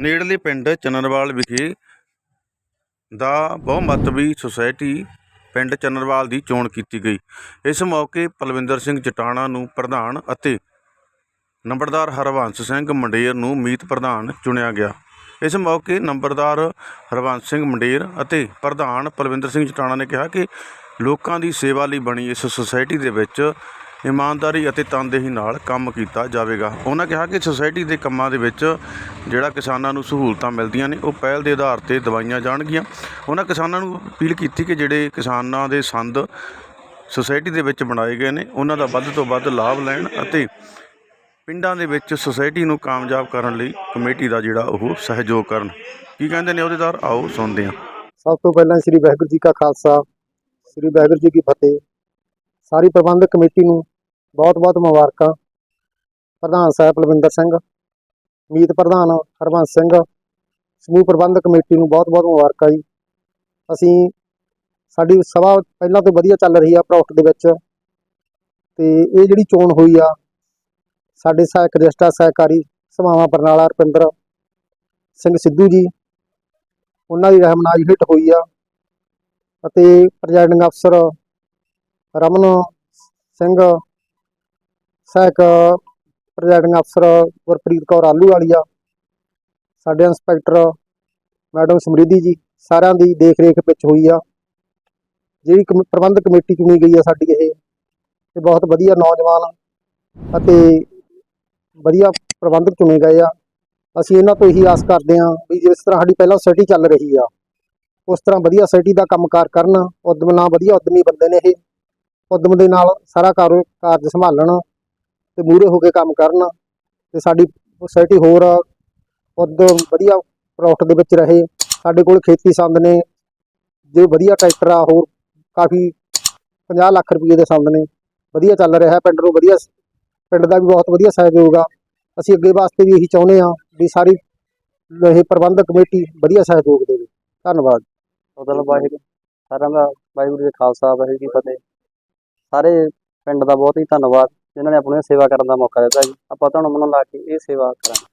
ਨੇੜਲੇ ਪਿੰਡ ਚੰਨਰਵਾਲ ਵਿਖੇ ਦਾ ਬਹੁਮਤਵੀ ਸੁਸਾਇਟੀ ਪਿੰਡ ਚੰਨਰਵਾਲ ਦੀ ਚੋਣ ਕੀਤੀ ਗਈ। ਇਸ ਮੌਕੇ ਪਲਵਿੰਦਰ ਸਿੰਘ ਜਟਾਣਾ ਨੂੰ ਪ੍ਰਧਾਨ ਅਤੇ ਨੰਬਰਦਾਰ ਹਰਵੰਸ ਸਿੰਘ ਮੰਡੇਰ ਨੂੰ ਮੀਤ ਪ੍ਰਧਾਨ ਚੁਣਿਆ ਗਿਆ। ਇਸ ਮੌਕੇ ਨੰਬਰਦਾਰ ਹਰਵੰਸ ਸਿੰਘ ਮੰਡੇਰ ਅਤੇ ਪ੍ਰਧਾਨ ਪਲਵਿੰਦਰ ਸਿੰਘ ਜਟਾਣਾ ਨੇ ਕਿਹਾ ਕਿ ਲੋਕਾਂ ਦੀ ਸੇਵਾ ਲਈ ਬਣੀ ਇਸ ਸੁਸਾਇਟੀ ਦੇ ਵਿੱਚ ਇਮਾਨਦਾਰੀ ਅਤੇ ਤਨਦੇਹੀ ਨਾਲ ਕੰਮ ਕੀਤਾ ਜਾਵੇਗਾ। ਉਹਨਾਂ ਕਿਹਾ ਕਿ ਸੁਸਾਇਟੀ ਦੇ ਕੰਮਾਂ ਦੇ ਵਿੱਚ ਜਿਹੜਾ ਕਿਸਾਨਾਂ ਨੂੰ ਸਹੂਲਤਾਂ ਮਿਲਦੀਆਂ ਨੇ, ਉਹ ਪਹਿਲ ਦੇ ਆਧਾਰ ਤੇ ਦਵਾਈਆਂ ਜਾਣਗੀਆਂ। ਉਹਨਾਂ ਕਿਸਾਨਾਂ ਨੂੰ ਅਪੀਲ ਕੀਤੀ ਕਿ ਜਿਹੜੇ ਕਿਸਾਨਾਂ ਦੇ ਸੰਦ ਸੁਸਾਇਟੀ ਦੇ ਵਿੱਚ ਬਣਾਏ ਗਏ ਨੇ, ਉਹਨਾਂ ਦਾ ਵੱਧ ਤੋਂ ਵੱਧ ਲਾਭ ਲੈਣ ਅਤੇ ਪਿੰਡਾਂ ਦੇ ਵਿੱਚ ਸੁਸਾਇਟੀ ਨੂੰ ਕਾਮਯਾਬ ਕਰਨ ਲਈ ਕਮੇਟੀ ਦਾ ਜਿਹੜਾ ਉਹ ਸਹਿਯੋਗ ਕਰਨ। ਕੀ ਕਹਿੰਦੇ ਨੇ ਅਹੁਦੇਦਾਰ? ਆਓ ਸੁਣਦੇ ਹਾਂ। ਸਭ ਤੋਂ ਪਹਿਲਾਂ ਸ੍ਰੀ ਵਾਹਿਗੁਰੂ ਜੀ ਕਾ ਖਾਲਸਾ, ਸ੍ਰੀ ਵਾਹਿਗੁਰੂ ਜੀ ਕੀ ਫਤਿਹ। ਸਾਰੀ ਪ੍ਰਬੰਧਕ ਕਮੇਟੀ ਨੂੰ ਬਹੁਤ-ਬਹੁਤ ਮੁਬਾਰਕਾਂ। ਪ੍ਰਧਾਨ ਸਾਹਿਬ ਬਲਵਿੰਦਰ ਸਿੰਘ, ਮੀਤ ਪ੍ਰਧਾਨ ਹਰਬੰਸ ਸਿੰਘ, ਸਮੂਹ ਪ੍ਰਬੰਧਕ ਕਮੇਟੀ ਨੂੰ ਬਹੁਤ-ਬਹੁਤ ਮੁਬਾਰਕਾਂ ਜੀ। ਅਸੀਂ ਸਾਡੀ ਸਭਾ ਪਹਿਲਾਂ ਤੋਂ ਵਧੀਆ ਚੱਲ ਰਹੀ ਆ ਪ੍ਰੋਫਟ ਦੇ ਵਿੱਚ। ਤੇ ਇਹ ਜਿਹੜੀ ਚੋਣ ਹੋਈ ਆ, ਸਾਡੇ ਸਹਾਇਕ ਰਜਿਸਟਰ ਸਹਿਕਾਰੀ ਸਭਾਵਾਂ ਬਰਨਾਲਾ ਰੁਪਿੰਦਰ ਸਿੰਘ ਸਿੱਧੂ ਜੀ, ਉਹਨਾਂ ਦੀ ਰਹਿਮਨਾਈ ਹੇਠ ਹੋਈ ਆ। ਅਤੇ ਪ੍ਰੈਜ਼ਾਈਡਿੰਗ ਅਫਸਰ ਰਮਨ ਸਿੰਘ ਸਹਾਇਕ ਪ੍ਰੈਜ਼ਾਈਡਿੰਗ ਅਫਸਰ ਗੁਰਪ੍ਰੀਤ ਕੌਰ ਆਲੂ ਵਾਲੀਆ ਸਾਡੇ ਇੰਸਪੈਕਟਰ ਮੈਡਮ ਸਮਰਿੱਧੀ ਜੀ, ਸਾਰਿਆਂ ਦੀ ਦੇਖ ਰੇਖ ਵਿੱਚ ਹੋਈ ਆ। ਜਿਹੜੀ ਕਮ- ਪ੍ਰਬੰਧਕ ਕਮੇਟੀ ਚੁਣੀ ਗਈ ਆ ਸਾਡੀ ਇਹ। ਇਹ ਬਹੁਤ ਵਧੀਆ ਨੌਜਵਾਨ ਅਤੇ ਵਧੀਆ ਪ੍ਰਬੰਧਕ ਚੁਣੇ ਗਏ ਆ। ਅਸੀਂ ਇਹਨਾਂ ਤੋਂ ਇਹੀ ਆਸ ਕਰਦੇ ਹਾਂ ਵੀ ਜਿਸ ਤਰ੍ਹਾਂ ਸਾਡੀ ਪਹਿਲਾਂ ਸਿਟੀ ਚੱਲ ਰਹੀ ਆ, ਉਸ ਤਰ੍ਹਾਂ ਵਧੀਆ ਸਿਟੀ ਦਾ ਕੰਮਕਾਰ ਕਰਨ, ਉਦਮ ਨਾਲ ਵਧੀਆ ਉਦਮੀ ਬੰਦੇ ਨੇ ਇਹ। ਉਦਮ ਦੇ ਨਾਲ ਸਾਰਾ ਕਾਰੋ, ਕਾਰਜ ਸੰਭਾਲਣ ਤੇ ਮੂਹਰੇ ਹੋ ਕੇ ਕੰਮ ਕਰਨ ਤੇ ਸਾਡੀ ਸੋਸਾਇਟੀ ਹੋਰ ਉਦਮ ਵਧੀਆ ਪ੍ਰੋਫਿਟ ਦੇ ਵਿੱਚ ਰਹੇ। ਸਾਡੇ ਕੋਲ ਖੇਤੀ ਸੰਦ ਨੇ, ਜੋ ਵਧੀਆ ਟਰੈਕਟਰ ਆ, ਹੋਰ ਕਾਫੀ 50 ਲੱਖ ਰੁਪਏ ਦੇ ਸੰਦ ਨੇ। ਵਧੀਆ ਚੱਲ ਰਿਹਾ ਪਿੰਡ ਨੂੰ ਵਧੀਆ ਪਿੰਡ ਦਾ ਵੀ ਬਹੁਤ ਵਧੀਆ ਸਹਿਯੋਗ ਆ। ਅਸੀਂ ਅੱਗੇ ਵਾਸਤੇ ਵੀ ਇਹੀ ਚਾਹੁੰਦੇ ਹਾਂ ਵੀ ਸਾਰੀ ਇਹ ਪ੍ਰਬੰਧਕ ਕਮੇਟੀ ਵਧੀਆ ਸਹਿਯੋਗ ਦੇਵੇ। ਧੰਨਵਾਦ। ਉਹਦਾ ਵਾਹਿਗੁਰੂ, ਸਾਰਿਆਂ ਦਾ ਵਾਹਿਗੁਰੂ ਜੀ ਖਾਲਸਾ, ਵਾਹਿਗੁਰੂ ਜੀ ਫਤਿਹ। ਸਾਰੇ ਪਿੰਡ ਦਾ ਬਹੁਤ ਹੀ ਧੰਨਵਾਦ। ਜਿਨ੍ਹਾਂ ਨੇ ਆਪਣੀ ਸੇਵਾ ਕਰਨ ਦਾ ਮੌਕਾ ਦਿੱਤਾ ਜੀ। ਆਪਾਂ ਤੁਹਾਨੂੰ ਮਨ ਲਾ ਕੇ ਇਹ ਸੇਵਾ ਕਰਾਂਗੇ।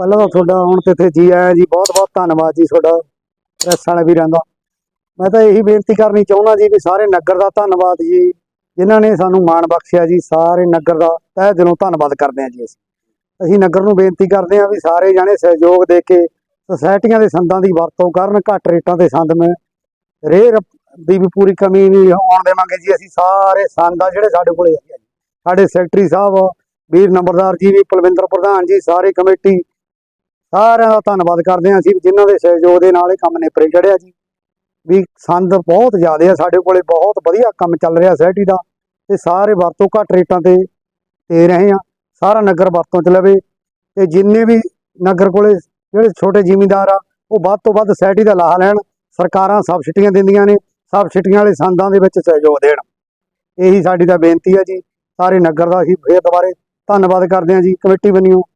ਪਹਿਲਾਂ ਤਾਂ ਤੁਹਾਡਾ ਹੁਣ ਤੇ ਇੱਥੇ ਜੀ ਆਇਆ ਜੀ, ਬਹੁਤ ਬਹੁਤ ਧੰਨਵਾਦ ਜੀ ਤੁਹਾਡਾ, ਪ੍ਰੈਸ ਵਾਲੇ ਵੀਰਾਂ ਦਾ। ਮੈਂ ਤਾਂ ਇਹੀ ਬੇਨਤੀ ਕਰਨੀ ਚਾਹੁੰਦਾ ਜੀ ਵੀ ਸਾਰੇ ਨਗਰ ਦਾ ਧੰਨਵਾਦ ਜੀ, ਜਿਨ੍ਹਾਂ ਨੇ ਸਾਨੂੰ ਮਾਣ ਬਖਸ਼ਿਆ ਜੀ, ਸਾਰੇ ਨਗਰ ਦਾ ਤਹਿ ਦਿਲੋਂ ਧੰਨਵਾਦ ਕਰਦੇ ਹਾਂ ਜੀ ਅਸੀਂ। ਅਸੀਂ ਨਗਰ ਨੂੰ ਬੇਨਤੀ ਕਰਦੇ ਹਾਂ ਵੀ ਸਾਰੇ ਜਾਣੇ ਸਹਿਯੋਗ ਦੇ ਕੇ ਸੁਸਾਇਟੀਆਂ ਦੇ ਸੰਦਾਂ ਦੀ ਵਰਤੋਂ ਕਰਨ, ਘੱਟ ਰੇਟਾਂ ਤੇ ਸੰਦ ਮੈਂ, ਰੇਹ ਦੀ ਵੀ ਪੂਰੀ ਕਮੀ ਨਹੀਂ ਆਉਣ ਦੇਵਾਂਗੇ ਜੀ। ਅਸੀਂ ਸਾਰੇ ਸੰਦ ਆ ਜਿਹੜੇ ਸਾਡੇ ਕੋਲੇ ਹੈਗੇ ਸਾਡੇ ਸੈਕਟਰੀ ਸਾਹਿਬ, ਵੀਰ ਨੰਬਰਦਾਰ ਜੀ ਵੀ, ਪਲਵਿੰਦਰ ਪ੍ਰਧਾਨ ਜੀ, ਸਾਰੇ ਕਮੇਟੀ, ਸਾਰਿਆਂ ਦਾ ਧੰਨਵਾਦ ਕਰਦੇ ਹਾਂ ਅਸੀਂ ਜਿਨ੍ਹਾਂ ਦੇ ਸਹਿਯੋਗ ਦੇ ਨਾਲ ਇਹ ਕੰਮ ਨੇਪਰੇ ਚੜਿਆ ਜੀ। ਵੀ ਸੰਦ ਬਹੁਤ ਜ਼ਿਆਦਾ ਆ ਸਾਡੇ ਕੋਲੇ, ਬਹੁਤ ਵਧੀਆ ਕੰਮ ਚੱਲ ਰਿਹਾ ਸੋਸਾਇਟੀ ਦਾ ਤੇ ਸਾਰੇ ਵਰਤੋਂ ਘੱਟ ਰੇਟਾਂ ਤੇ ਦੇ ਰਹੇ ਆ ਸਾਰਾ ਨਗਰ ਵਰਤੋਂ ਚ ਲਵੇ ਤੇ ਜਿੰਨੇ ਵੀ ਨਗਰ ਕੋਲੇ ਜਿਹੜੇ ਛੋਟੇ ਜ਼ਿਮੀਂਦਾਰ ਆ, ਉਹ ਵੱਧ ਤੋਂ ਵੱਧ ਸੋਸਾਇਟੀ ਦਾ ਲਾਹਾ ਲੈਣ, ਸਰਕਾਰਾਂ ਸਬਸਿਡੀਆਂ ਦਿੰਦੀਆਂ ਨੇ ਸਬਸਿਡੀਆਂ ਵਾਲੇ ਸੰਦਾਂ ਦੇ ਵਿੱਚ ਸਹਿਯੋਗ ਦੇਣ। ਇਹੀ ਸਾਡੀ ਤਾਂ ਬੇਨਤੀ ਹੈ ਜੀ। ਸਾਰੇ ਨਗਰ ਦਾ ਅਸੀਂ ਫੇਰ ਦੁਬਾਰੇ ਧੰਨਵਾਦ ਕਰਦੇ ਹਾਂ ਜੀ ਕਮੇਟੀ ਬਣੀਓ